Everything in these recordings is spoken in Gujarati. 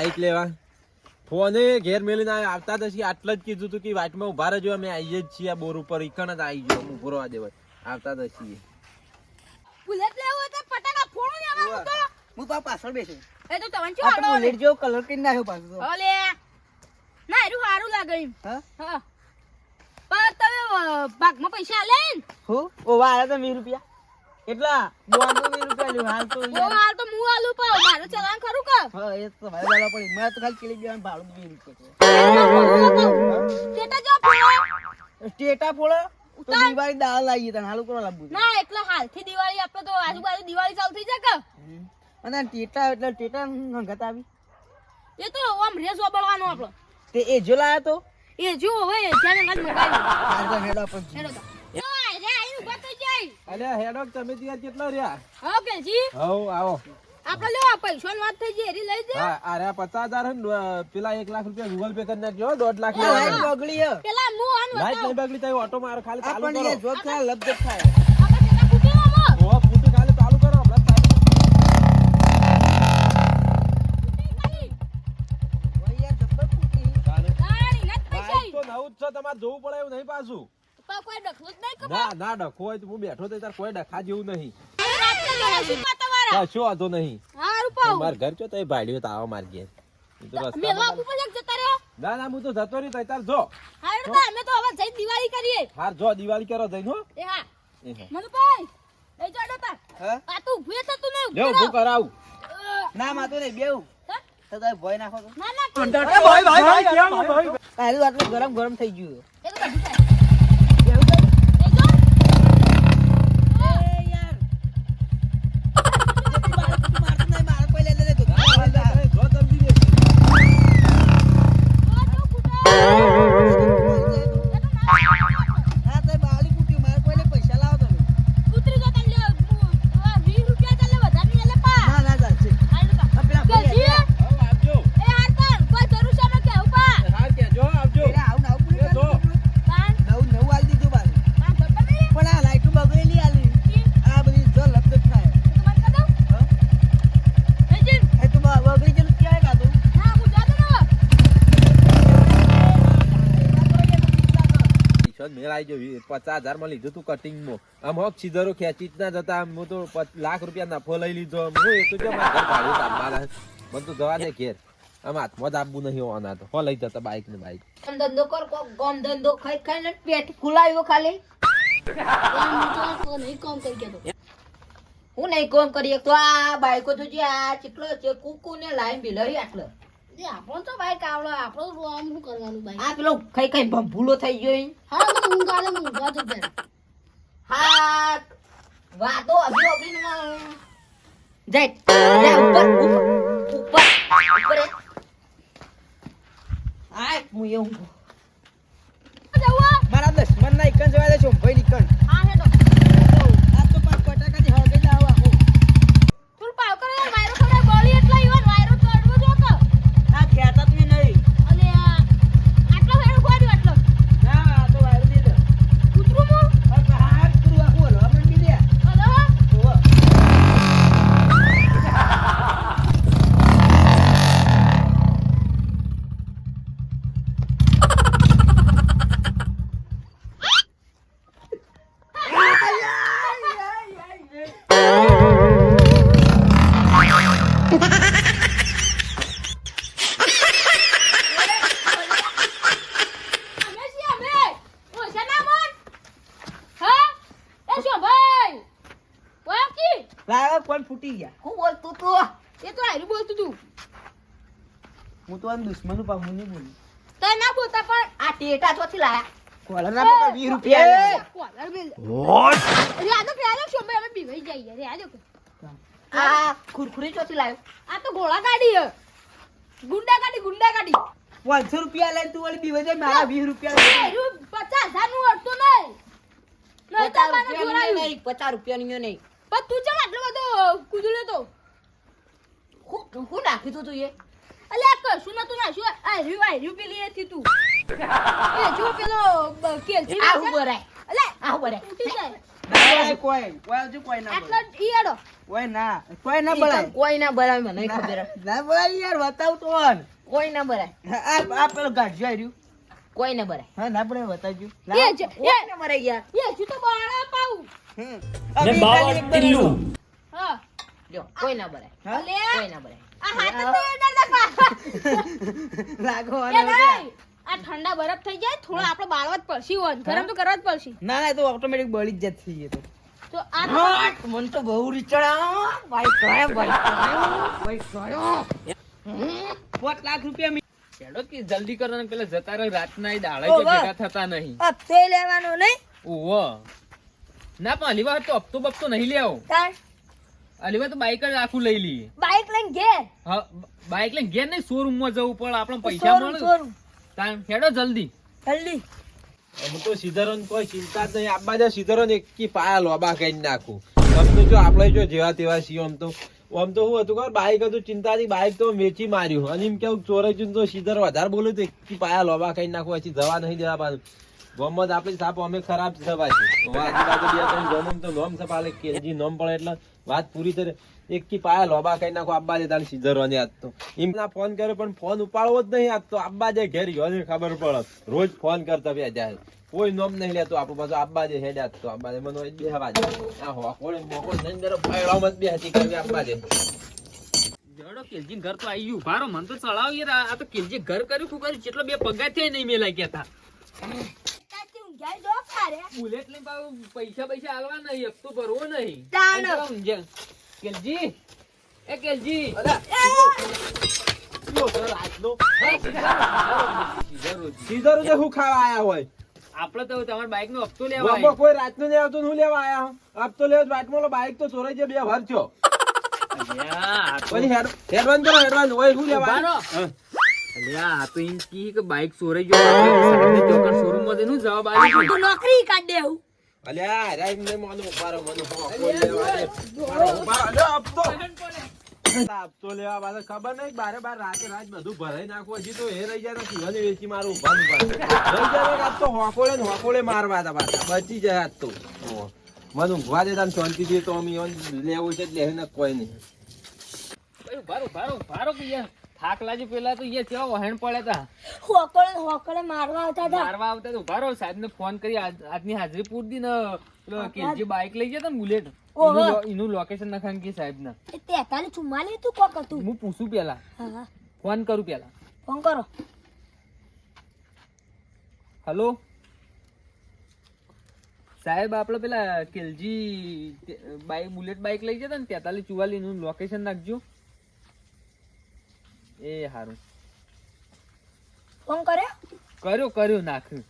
કહેતા હતા કે મજી આયા નહીં બાઈક લેવા. ફોને ઘેર મેલીને. આવતા પછી આટલા જ કીધું હતું કે વાટમાં ઊભા રહેજો. અમે આવીએ જ છીએ આ બોર ઉપર. ઈકણ જ આવી ગયો. ઊભો રહેવા દેવાય આવતા પછી બુલેટ લેવો તો ફટાકા ફોડો ને આમાં. તો હું તો પાછળ બેસું એ તો તવન છો તો બુલેટ જેવો કલર કરી નાખ્યો પાછો ઓલે ના એરું સારું લાગે એમ. હા? હા. પણ તમે ભાગમાં પૈસા લે હું? ઓવા આયા તો 20 રૂપિયા. કેટલા? બોવાનું વીસ રૂપિયા લ્યો હાલ તો ઓ હાલ તો હું આલું પાવ મારે ચલાન ખરું કે? હા એ તો ભાઈ વાળા પડી. મેં તો ખાલી ચીલી દેવાનું ભાડું વીસ રૂપિયા ટેટા જો ફોડો. છે સ્ટેટા તો દિવાળી દાળ લાવીએ તને. હાલ કરો લાવવું ના એટલે હાલથી દિવાળી આપણે તો આજુબાજુ દિવાળી ચાલુ થઈ જાય કે? અને ટેટા એટલે ટેટા ઘટ આવી. એ તો આમ રેસ વાપરવાનો આપણો. તે એ જો લાયા તો. એ જો હવે જાને નાજ મંગાવ્યું આજે હેડો પણ. હેડો તો. રે થઈ જાય અલ્યા હેડોક તમે ત્યાં કેટલા રહ્યા હા કેજી હવ આવો આપણે લેવા પૈસાની વાત થઈ ગઈ એરી લઈ જા હા અરે પચાસ હજાર હે ને, અ, પેલા એક લાખ રૂપિયા ગૂગલ પે કરી નાખજો હો, દોઢ લાખ લાઈટ બગડી હે પેલા મુ આનું લાઈટ નહીં બગડી તો ઓટો મારો ખાલી ચાલુ આપણને કરો યાર જોત થાય લબજત થાય આપણે ટેટા ફૂટી આમાં. ઓ ફૂટી ખાલી ચાલુ કરો હમણાં ચાલુ કરો. ખાલી. ઓય યાર જબ્બર ફૂટી. ચાલે. તાળી નથ પૈસા. બાઈક તો નવું જ છે તમારે જોવું પડે એવું નહીં પાછું પણ કોઈ ડખલું જ નહીં ના ના ડખો હોય તો હું બેઠો તો તાર કોઈ ડખા જેવું નહીં. કશો વાંધો નહીં. માર ઘર ચો તો ભાડ્યો તો આવો માર ઘેર. તો રહ્યો. ના ના હું તો જતો રહી તાર જો. અમે તો હવે જઈ દિવાળી કરીએ. હાર જો દિવાળી કરો જઈ હો. એ હા. મનુભાઈ લઈ જાડો તાર આ તું ઊભી છે નહીં લે ઊભી ઊભું કરાવું. ના માતો નહીં બેઉ? તો તમે ભય નાખો તો. ના ના. તું- તારું આટલું ગરમ ગરમ થઈ ગયું. એ તો આવી ગયો પચાસ હજારમાં લીધું તું કટિંગમાં આમ હોક સીધરો ખેંચી જ ના જતા. આમ હું તો લાખ રૂપિયા નફો લઈ લીધો. આમ હું એ તો જો મારા. મને તો જવા દે ઘેર. આમ હાથમાં જ આપવું નહીં હોવાના તો. હો લઈ જતા બાઈક ને બાઈક કામ ધંધો કર કોક ગોમ ધંધો ખાઈ ખાઈને પેટ ફૂલાયો ખાલી. નહીં કામ કરી ગયો હું નહીં કોમ કરીએ તો આ બાઈકો તો જે આ ચીકલો છે કુકુ ને લાઈન બિલરી આટલો. એ આપણો તો આપણો શું કરવાનું આ પેલો થઈ ગયો હા તો ઊંઘ આવે હું ઊંઘવા જાય હા વાતો અભી અભી જાય જાય ઉપર ઉપર ઉપર ઉપર આ હું એવું જવું મારા દશમનના ઈકણ જવા દે છે, ભાઈ. હા તો હારી બોલતું તું. હું તો આમ દુશ્મન પા હું નહીં બોલું. તો ના બોલતા પણ આ ટેટા ચોથી લાયા. કોલર ના પકડ, વીસ રૂપિયા કોલર બિલ અરે આ તો પેલા શું અમે બીવાઈ જઈએ રે આ જો આ ખુરખુરી ચોથી લાવ્યો આ તો ઘોડા ગાડી ગુંડા ગાડી ગુંડા ગાડી. પાંચસો રૂપિયા લઈને તું વળી બીવે જાય મારા વીસ રૂપિયા પચાસ હજારનું અડતો નહીં. પચાસ રૂપિયા. નહીં પણ તું ચમ આટલો બધો કૂદડ્યો તો? હું હું નાખી તું તું એ અલ્યા કશું નતું નાખ્યું? આ રહ્યું આ રહ્યું પેલી એથી તું. એ જો પેલો કેલ કેલથી આ હું. ભરાય અલ્યા આ હું ઉઠી જાય. કોઈ કોઈ હજુ કોઈ ના આટલો બોલાય. કોઈ ના કોઈ ના ઈ કોઈ ના બરાય મને ખબર. ના બોલાય યાર બતાવ તો કોઈ ના બરાય આ આ પેલો ગાંઠિયો આર્યું. કોઈ ના બરાય હા ના પડે બતાવજો. એ જ- કોઈ ના બરાય યાર એ હજુ તો બાળા પાઉં. હમ. ને બાવા હા. જો કોઈ ના બરાય કોઈ ના બરાય આ હાથ તો એડા લગા લાગો એ અને બધા. નહીં આ ઠંડા બરફ થઈ જાય થોડો આપણે બાળવા જ પડશે વન ગરમ તો કરવા જ પડશે. ના ના તો ઓટોમેટિક બળી જ જતી તો. તો આ તો તો બહુ રીચડા ભાઈ કયા ભાઈ કયા ભાઈ લાખ રૂપિયા મી- કે જલ્દી કરો ને પેલા જતા રહો રાતના એ દાડા કે ભેગા થતા નહીં. હપ્તે લેવાનો નહીં? ઓહો. ના પણ અલીવા તો હપ્તો બપ્તો નહીં લેવો અલીવા તો બાઈક જ આખું લઈ લઈએ. બાઈક લઈને ઘેર? હા બાઈક લઈને ઘેર નહીં શોરૂમમાં જવું પડે આપણે પૈસા મળે. તાણ હેડો જલ્દી. જલ્દી. હું તો સીધરોને કોઈ ચિંતા જ નહીં. આબા જે સીધરોને એકી પાયા લોબા કઈ નાખું. આમ તો જો આપણે જો જેવા તેવા છીએ આમ તો આમ તો શું હતું ખબર? બાઈક હતું ચિંતાથી બાઈક તો વેચી માર્યું. અને એમ કેવું ચોરે તો સીધર વધારે બોલું તો એક પાયા લોબા કઈ નાખું. પછી જવા નહીં દેવા પાછું. ગોમત આપણી સાપ અમે ખરાબ છે પાછી તો આજુબાજુ તો નોમ સભા પાલે કેજી નોમ પડે એટલે વાત પૂરી કરે થી પાયા લોબા કઈ નાખો આબ્બા દે તારે સીધરવાની આજ તો. એમ ના ફોન કર્યો, પણ ફોન ઉપાડવો જ નહીં આજ તો. આબ્બા જે ઘેર ગયો ખબર પડે. રોજ ફોન કરતા બે જાય કોઈ નોમ નહીં લેતો આપણું પાછું આબ્બા જે તો. આબ્બા મને બે હવા દે. આ હો કોળે મોકો નહીં દરો ફાયડામાં મત બે હતી કરવી આબ્બા હેડો કેલજી ઘર તો આવી ગયું. ભારો, મન તો ચડાવ આ તો કેલજી ઘર કર્યું, શું કર્યું? જેટલો બે પગાર થયા નહીં મેલા કેતા તાતી ઊંઘાઈ જો ખારે. બુલેટ લઈને પાછું પૈસા પૈસા આલવા નહીં હપ્તો ભરવો નહીં. તાણ. અને કેવા ઊંઝા? કેલજી? એ કેલજી? સીધર હું ખાવા આયા હોય? આપડે તો તમારા બાઈક નો હપ્તો લેવા કોઈ રાતનું નહીં આવતું હું લેવા આયા હું? આપતો લેવો બાટમાં બાઈક તો ચોરાઈ જાય બે વાર થયો. તો- પછી હેડ હેડવાન હેડવાન હોય શું લેવા. હા. અલ્યા, આ તો કી કે ગયો શોરૂમમાં જવાબ. નોકરી કાઢ દેવું અલ્યા માનો મને હો, લેવા ખબર નહીં બારે બાર રાતે રાત બધું ભરાઈ નાખવું હજી તો એ રહી જાય તો શિવાની વેચી મારું ઊભા રહી જાય તો તો હોકોળે ને હોકોળે મારવા હતા પાછા બચી જાય આજ તો. મને ઊંઘવા દે તાન શાંતિ તો અમે લેવું છે લેવું ને કોઈ નહીં. ભારો ભારો ભારો કે યાર. થાક લાગ્યો પેલા તો યાર કેવા વહેણ પડ્યા હતા હોકળે હોકળે મારવા આવતા હતા મારવા આવતા તો ઊભા રહો સાહેબ ને ફોન કરી આજ- આજની હાજરી પૂરી દી ને પેલો કેલજી બાઈક લઈ ગયા તા બુલેટ. એનું લોકેશન નખાન કે સાહેબ ને એ તેતાલીસ ચુમ્માલીસ તું કોક હતું. હું પૂછું પેલા. ફોન કરું પેલા. ફોન કરો. હલો? સાહેબ આપણે પેલા કેલજી બાઇક બુલેટ બાઇક લઈ જતા ને તેતાલી ચુવાલી નું લોકેશન નાખજો. એ હારું. ફોન કર્યો? કર્યો કર્યો નાખ્યું.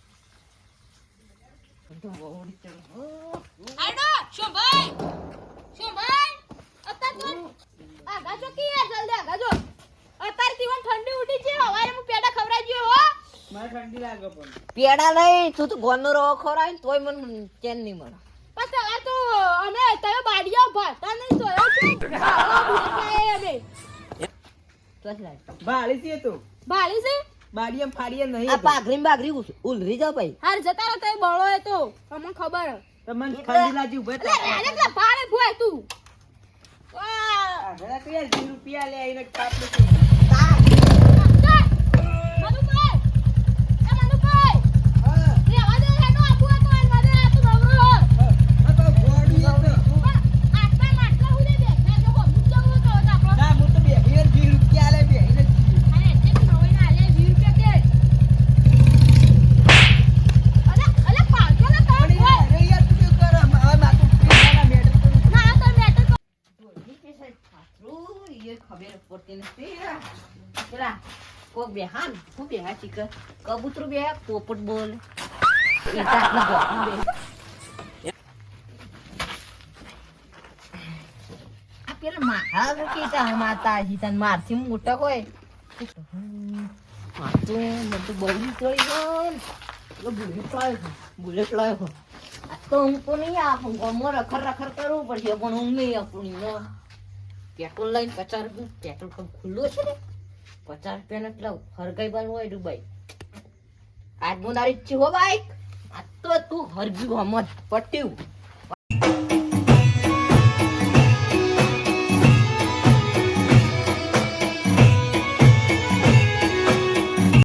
પેડા નહીં તું તો ગોનો રવો ખોરાય તોય મને ચેન નહીં મળે. પછી આ તો અમે તમે બાડિયા ભરતા નહીં સોયો છે આવા બુલેટ લાયા અમે તો જ લાય. બાળી છે તો ભાળી છે બાડીએ ફાડીએ નહીં આ પાઘરી બાઘરી ઉલરી જાવ ભાઈ. હાર જતા રહો તો બળો એ તો. અમને ખબર. તમને ઊભા એટલે રાને ભાડે ભોય તું વાહ. ઘણા કયા વીસ રૂપિયા લે આઈને કાપ. મનુભાઈ એ મનુભાઈ હા, રેવા દે હેનો આપું હતો એન વાદે આ તું નવરો હો. આ તો ગોળી છે. પણ આટલા માટલા હું દે બેઠા છો હું જવું તો આપણો ના, હું તો બેહીને જ વીસ રૂપિયા લે બેહીને જ જીવું. અને એટલે તું નવાઈ ના આલે 20 રૂપિયા દે અલે અલે પાડજો ને તાર પણ ભોય યાર, અરે યાર, તું કેવું કરે? હવે માથું પીવાના મેટર કરું. ના તો મેટર તો એ ખબર પડતી નથી પેલા કોક બેહાન હું બેહા ચીકર કબૂતરું બે પોપટ બોલ પેલા માથા મૂકી તા માતા હજી તને મારથી મોટા હોય મારતું મને તો બળી ચડી ગયો બુલેટ લાવ્યો બુલેટ લાવ્યો તો હું તો નહીં આપું ગમો રખર રખર કરવું પડશે પણ હું નહીં આપું પેટ્રોલ લઈને પચાસ રૂપિયા પેટ્રોલ પંપ ખુલ્લો છે ને પચાસ રૂપિયા એટલે હરગાઈ બાર હોય ડુબાઈ આજ બોનારી જ છે હો બાઈક આ તો તું હરગ્યું હમ જ પટ્યું